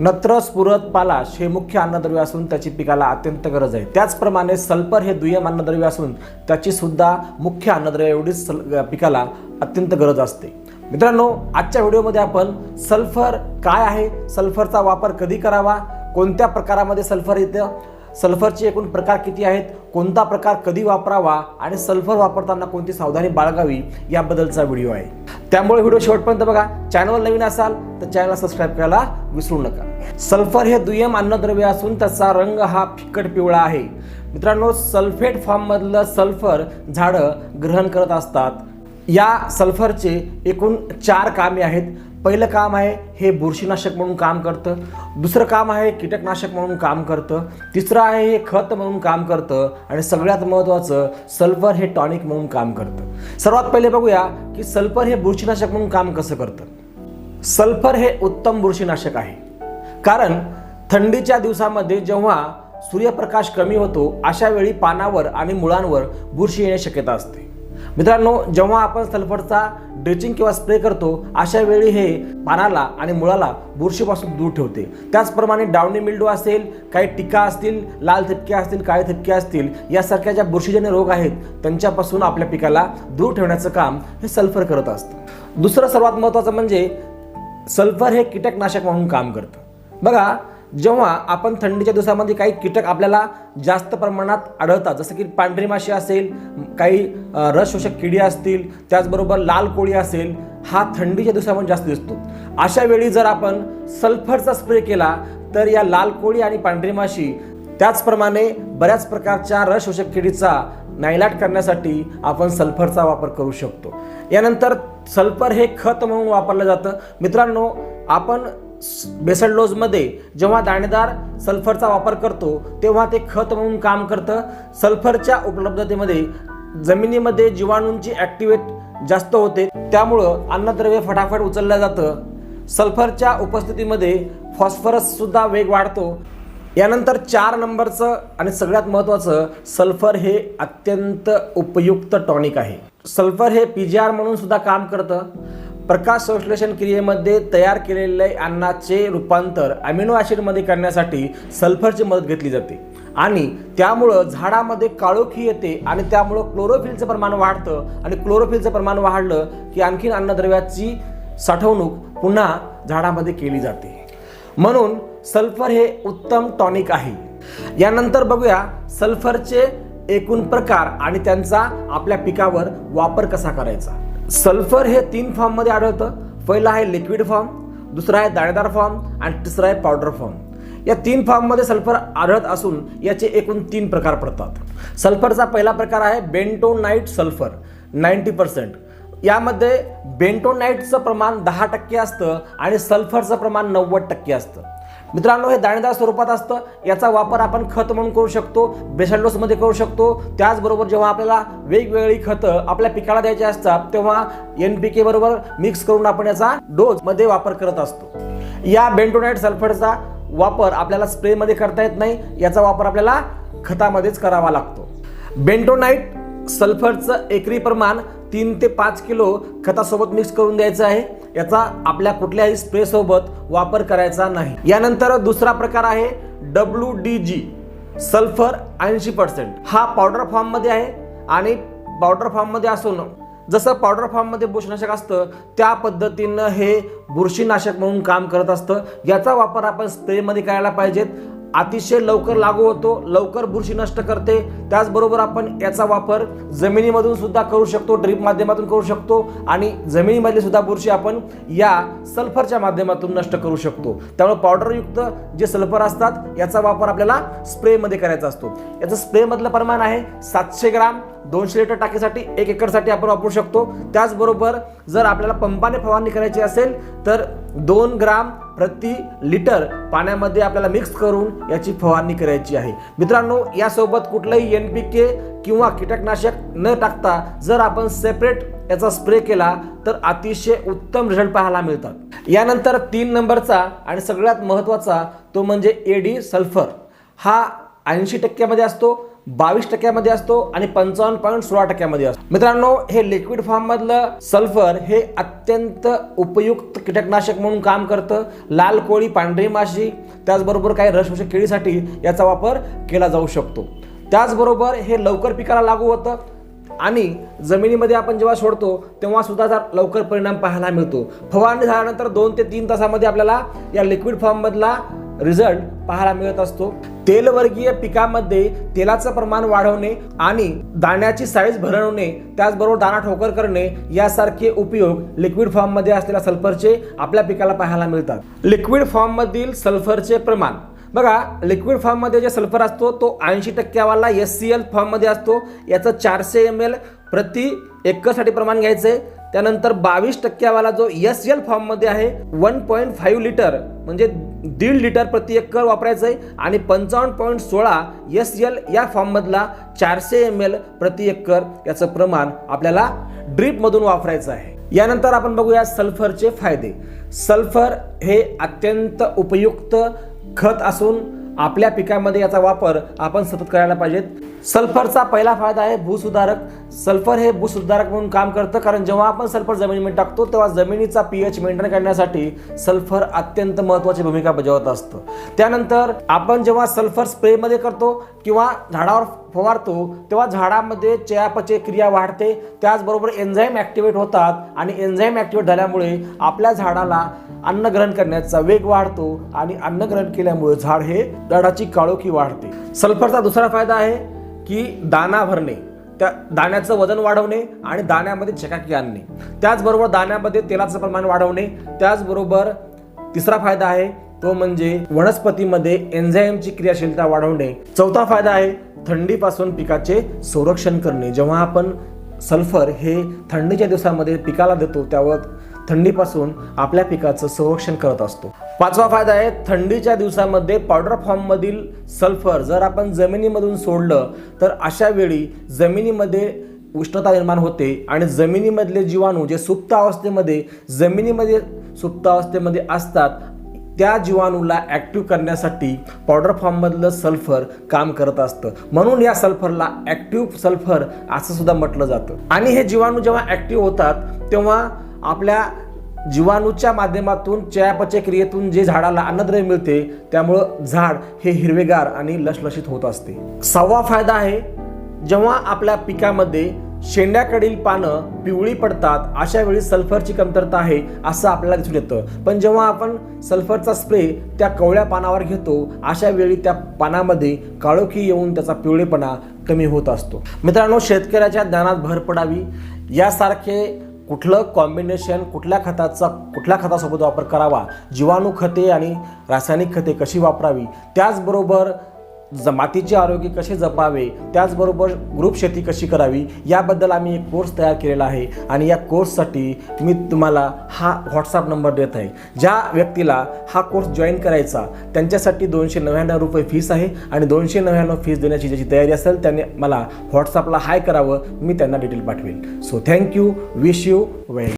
नत्र स्फुरत पालाश हे मुख्य अन्नद्रव्य असून त्याची पिकाला अत्यंत गरज आहे. त्याचप्रमाणे सल्फर हे दुय्यम अन्नद्रव्य असून त्याची सुद्धा मुख्य अन्नद्रव्य एवढीच सल पिकाला अत्यंत गरज असते. मित्रांनो आजच्या व्हिडिओमध्ये आपण सल्फर काय आहे सल्फरचा वापर कधी करावा कोणत्या प्रकारामध्ये सल्फर येतं सल्फरचे एकूण प्रकार किती आहेत कोणता प्रकार कधी वापरावा आणि सल्फर वापरताना कोणती सावधानी बाळगावी याबद्दलचा व्हिडिओ आहे. त्यामुळे व्हिडिओ शेवटपर्यंत बघा. चॅनल नवीन असाल तर चॅनलला सबस्क्राईब करायला विसरू नका. सल्फर हे दुय्यम अन्नद्रव्य असून त्याचा रंग हा फिकट पिवळा आहे. मित्रांनो सल्फेट फॉर्ममधलं सल्फर झाडं ग्रहण करत असतात. या सल्फरचे एकूण चार कामे आहेत. पहिलं काम आहे हे बुरशीनाशक म्हणून काम करतं. दुसरं काम आहे कीटकनाशक म्हणून काम करतं. तिसरं आहे हे खत म्हणून काम करतं. आणि सगळ्यात महत्त्वाचं सल्फर हे टॉनिक म्हणून काम करतं. सर्वात पहिले बघूया की सल्फर हे बुरशीनाशक म्हणून काम कसं करतं. सल्फर हे उत्तम बुरशीनाशक आहे. कारण थंडीच्या दिवसामध्ये जेव्हा सूर्यप्रकाश कमी होतो अशा वेळी पानावर आणि मुळांवर बुरशी येण्याची शक्यता असते. मित्रांनो जेव्हा आपण सल्फरचा ड्रेचिंग किंवा स्प्रे करतो अशा वेळी हे पानाला आणि मुळाला बुरशीपासून दूर ठेवते. त्याचप्रमाणे डावणी मिल्डो असेल काही टिका असतील लाल थपके असतील काळे थपके असतील यासारख्या ज्या बुरशीजन्य रोग आहेत त्यांच्यापासून आपल्या पिकाला दूर ठेवण्याचं काम हे सल्फर करत असतं. दुसरं सर्वात महत्त्वाचं म्हणजे सल्फर हे कीटकनाशक म्हणून काम करतं. बघा जेव्हा आपण थंडीच्या दिवसामध्ये काही कीटक आपल्याला जास्त प्रमाणात आढळतात जसं की पांढरी माशी असेल काही अ, रस शोषक किडी असतील त्याचबरोबर लाल कोळी असेल हा थंडीच्या दिवसामध्ये जास्त दिसतो. अशा वेळी जर आपण सल्फरचा स्प्रे केला तर या लाल कोळी आणि पांढरी माशी त्याचप्रमाणे बऱ्याच प्रकारच्या रस शोषक किडीचा नायलाट करण्यासाठी आपण सल्फरचा वापर करू शकतो. यानंतर सल्फर हे खत म्हणून वापरलं जातं. मित्रांनो आपण बेसल डोजमध्ये जेव्हा दाणेदार सल्फरचा वापर करतो तेव्हा ते खत म्हणून काम करतं. सल्फरच्या उपलब्धतेमध्ये जमिनीमध्ये जीवाणूंची ॲक्टिवेट जास्त होते. त्यामुळं अन्नद्रव्य फटाफट उचललं जातं. सल्फरच्या उपस्थितीमध्ये फॉस्फरस सुद्धा वेग वाढतो. यानंतर चार नंबरचं आणि सगळ्यात महत्त्वाचं सल्फर हे अत्यंत उपयुक्त टॉनिक आहे. सल्फर हे पी जी आर म्हणून सुद्धा काम करतं. प्रकाश संश्लेषण क्रियेमध्ये तयार केलेले अन्नाचे रूपांतर अमिनो ॲसिडमध्ये करण्यासाठी सल्फरची मदत घेतली जाते. आणि त्यामुळं झाडामध्ये काळोखी येते आणि त्यामुळं क्लोरोफिलचं प्रमाण वाढतं. आणि क्लोरोफिलचं प्रमाण वाढलं की आणखीन अन्नद्रव्याची साठवणूक पुन्हा झाडामध्ये केली जाते. म्हणून सल्फर हे उत्तम टॉनिक आहे. यानंतर बघूया सल्फरचे एकूण प्रकार आणि त्यांचा आपल्या पिकावर वापर कसा करायचा. सल्फर हे तीन फॉर्ममध्ये आढळतं. पहिलं आहे लिक्विड फॉर्म दुसरा आहे दाणेदार फॉर्म आणि तिसरा आहे पावडर फॉर्म या तीन फॉर्ममध्ये सल्फर आढळत असून याचे एकूण तीन प्रकार पडतात. सल्फरचा पहिला प्रकार आहे बेंटोनाईट सल्फर नाईन्टी पर्सेंट यामध्ये बेंटोनाईटचं प्रमाण दहा टक्के असतं आणि सल्फरचं प्रमाण नव्वद टक्के असतं. मित्रांनो हे दाणेदार स्वरूपात असतं. याचा वापर आपण खत म्हणून करू शकतो बेसल्डोसमध्ये करू शकतो. त्याचबरोबर जेव्हा आपल्याला वेगवेगळी खतं आपल्या पिकाला द्यायची असतात तेव्हा एन पी के बरोबर मिक्स करून आपण याचा डोजमध्ये वापर करत असतो. या बेंटोनाईट सल्फरचा वापर आपल्याला स्प्रेमध्ये करता येत नाही. याचा वापर आपल्याला खतामध्येच करावा लागतो. बेंटोनाईट सल्फरचं एकरी प्रमाण तीन ते पाच किलो खतासोबत मिक्स करून द्यायचं आहे. याचा आपल्या कुठल्याही स्प्रेसोबत वापर करायचा नाही. यानंतर दुसरा प्रकार आहे डब्ल्यू डी जी सल्फर ऐंशी पर्सेंट हा पावडर फॉर्ममध्ये आहे आणि पावडर फॉर्ममध्ये असून जसं पावडर फॉर्ममध्ये बुरशीनाशक असतं त्या पद्धतीनं हे बुरशीनाशक म्हणून काम करत असतं. याचा वापर आपण स्प्रेमध्ये करायला पाहिजेत. अतिशय लवकर लागू होतो लवकर बुरशी नष्ट करते. त्याचबरोबर आपण याचा वापर जमिनीमधून सुद्धा करू शकतो ड्रीप माध्यमातून करू शकतो आणि जमिनीमधली सुद्धा बुरशी आपण या सल्फरच्या माध्यमातून नष्ट करू शकतो. त्यामुळे पावडरयुक्त जे सल्फर असतात याचा वापर आपल्याला स्प्रेमध्ये करायचा असतो. याचं स्प्रेमधलं प्रमाण आहे सातशे ग्राम. दोनशे लिटर टाकीसाठी एक एकरसाठी आपण वापरू शकतो. त्याचबरोबर जर आपल्याला पंपाने फवारणी करायची असेल तर दोन ग्राम प्रति लिटर पाण्यामध्ये आपल्याला मिक्स करून याची फवारणी करायची आहे. मित्रांनो यासोबत कुठलंही एन पी के किंवा कीटकनाशक न टाकता जर आपण सेपरेट याचा स्प्रे केला तर अतिशय उत्तम रिझल्ट पाहायला मिळतात. यानंतर तीन नंबरचा आणि सगळ्यात महत्त्वाचा तो म्हणजे एडी सल्फर हा ऐंशी टक्क्यामध्ये असतो. बावीस टक्क्यामध्ये असतो आणि पंचावन्न पॉईंट सोळा टक्क्यामध्ये असतो. मित्रांनो हे लिक्विड फॉर्ममधलं सल्फर हे अत्यंत उपयुक्त कीटकनाशक म्हणून काम करतं. लाल कोळी पांढरी माशी त्याचबरोबर काही रसभूषक केळीसाठी याचा वापर केला जाऊ शकतो. त्याचबरोबर हे लवकर पिकाला लागू होतं आणि जमिनीमध्ये आपण जेव्हा सोडतो तेव्हा सुद्धा जर लवकर परिणाम पाहायला मिळतो. फवारणी झाल्यानंतर दोन ते तीन तासामध्ये आपल्याला या लिक्विड फॉर्ममधला रिझल्ट पाहायला मिळत असतो. तेलवर्गीय पिकामध्ये तेलाचं प्रमाण वाढवणे आणि दाण्याची साईज भरवणे त्याचबरोबर दाणा ठोकर करणे यासारखे उपयोग लिक्विड फॉर्ममध्ये असलेल्या सल्फरचे आपल्या पिकाला पाहायला मिळतात. लिक्विड फॉर्ममधील सल्फरचे प्रमाण. बघा लिक्विड फॉर्ममध्ये जे सल्फर असतो तो ऐंशी टक्क्यावाला एस सी एल फॉर्ममध्ये असतो. याचं चारशे एम एल प्रति एकरसाठी प्रमाण घ्यायचं आहे त्यानंतर बावीस टक्क्यावाला जो एस एल फॉर्ममध्ये आहे वन पॉईंट फाईव्ह लिटर म्हणजे दीड लिटर प्रति एकर वापरायचं आहे. आणि पंचावन्न पॉईंट सोळा एस एल या फॉर्ममधला चारशे एम एल प्रति एकर याचं प्रमाण आपल्याला ड्रीपमधून वापरायचं आहे. यानंतर आपण बघूया सल्फरचे फायदे. सल्फर हे अत्यंत उपयुक्त खत असून आपल्या पिकामध्ये याचा वापर आपण सतत करायला पाहिजेत. सल्फरचा पहिला फायदा आहे भूसुधारक. सल्फर हे भूसुधारक म्हणून काम करतं कारण जेव्हा आपण सल्फर जमिनीमध्ये टाकतो तेव्हा जमिनीचा पीएच मेंटेन करण्यासाठी सल्फर अत्यंत महत्त्वाची भूमिका बजावत असतं. त्यानंतर आपण जेव्हा सल्फर स्प्रेमध्ये करतो किंवा झाडावर फवारतो तेव्हा झाडामध्ये चयापचय क्रिया वाढते. त्याचबरोबर एन्झाईम ॲक्टिवेट होतात आणि एन्झाईम ॲक्टिवेट झाल्यामुळे आपल्या झाडाला अन्न ग्रहण करण्याचा वेग वाढतो आणि अन्न ग्रहण केल्यामुळे झाड हे दडाची काळोखी वाढते. सल्फरचा दुसरा फायदा आहे की दाना भरणे. त्या दाण्याचं वजन वाढवणे आणि दाण्यामध्ये चकाकी आणणे. त्याचबरोबर दाण्यामध्ये तेलाचं प्रमाण वाढवणे. त्याचबरोबर तिसरा फायदा आहे तो म्हणजे वनस्पतीमध्ये एन्झाईमची क्रियाशीलता वाढवणे. चौथा फायदा आहे थंडीपासून पिकाचे संरक्षण करणे. जेव्हा आपण सल्फर हे थंडीच्या दिवसामध्ये पिकाला देतो त्यावर थंडीपासून आपल्या पिकाचं संरक्षण करत असतो. पाचवा फायदा आहे थंडीच्या दिवसामध्ये पावडर फॉर्ममधील सल्फर जर आपण जमिनीमधून सोडलं तर अशा वेळी जमिनीमध्ये उष्णता निर्माण होते आणि जमिनीमधले जीवाणू जे सुप्त अवस्थेमध्ये जमिनीमध्ये सुप्त अवस्थेमध्ये असतात त्या जीवाणूला ॲक्टिव्ह करण्यासाठी पावडर फॉर्ममधलं सल्फर काम करत असतं. म्हणून या सल्फरला ॲक्टिव्ह सल्फर असं सुद्धा म्हटलं जातं. आणि हे जीवाणू जेव्हा ॲक्टिव्ह होतात तेव्हा आपल्या जीवाणूच्या माध्यमातून चयापचय क्रियेतून जे झाडाला अन्नद्रव्य मिळते त्यामुळं झाड हे हिरवेगार आणि लसलशीत होत असते. सहावा फायदा आहे जेव्हा आपल्या पिकामध्ये शेंड्याकडील पानं पिवळी पडतात अशा वेळी सल्फरची कमतरता आहे असं आपल्याला दिसून येतं. पण जेव्हा आपण सल्फरचा स्प्रे त्या कवळ्या पानावर घेतो अशा वेळी त्या पानामध्ये काळोखी येऊन त्याचा पिवळेपणा कमी होत असतो. मित्रांनो शेतकऱ्याच्या ज्ञानात भर पडावी. यासारखे कुठलं कॉम्बिनेशन कुठल्या खताचा कुठल्या खतासोबत वापर करावा जीवाणू खते आणि रासायनिक खते कशी वापरावी त्याचबरोबर ज मातीचे आरोग्य कसे जपावे त्याचबरोबर ग्रुप शेती कशी करावी याबद्दल आम्ही एक कोर्स तयार केलेला आहे. आणि या कोर्ससाठी मी तुम्हाला हा व्हॉट्सअप नंबर देत आहे. ज्या व्यक्तीला हा कोर्स जॉईन करायचा त्यांच्यासाठी दोनशे नव्याण्णव रुपये फीस आहे आणि दोनशे नव्याण्णव फीस देण्याची ज्याची तयारी असेल त्याने मला व्हॉट्सअपला हाय करावं मी त्यांना डिटेल पाठवेल. So thank you wish you well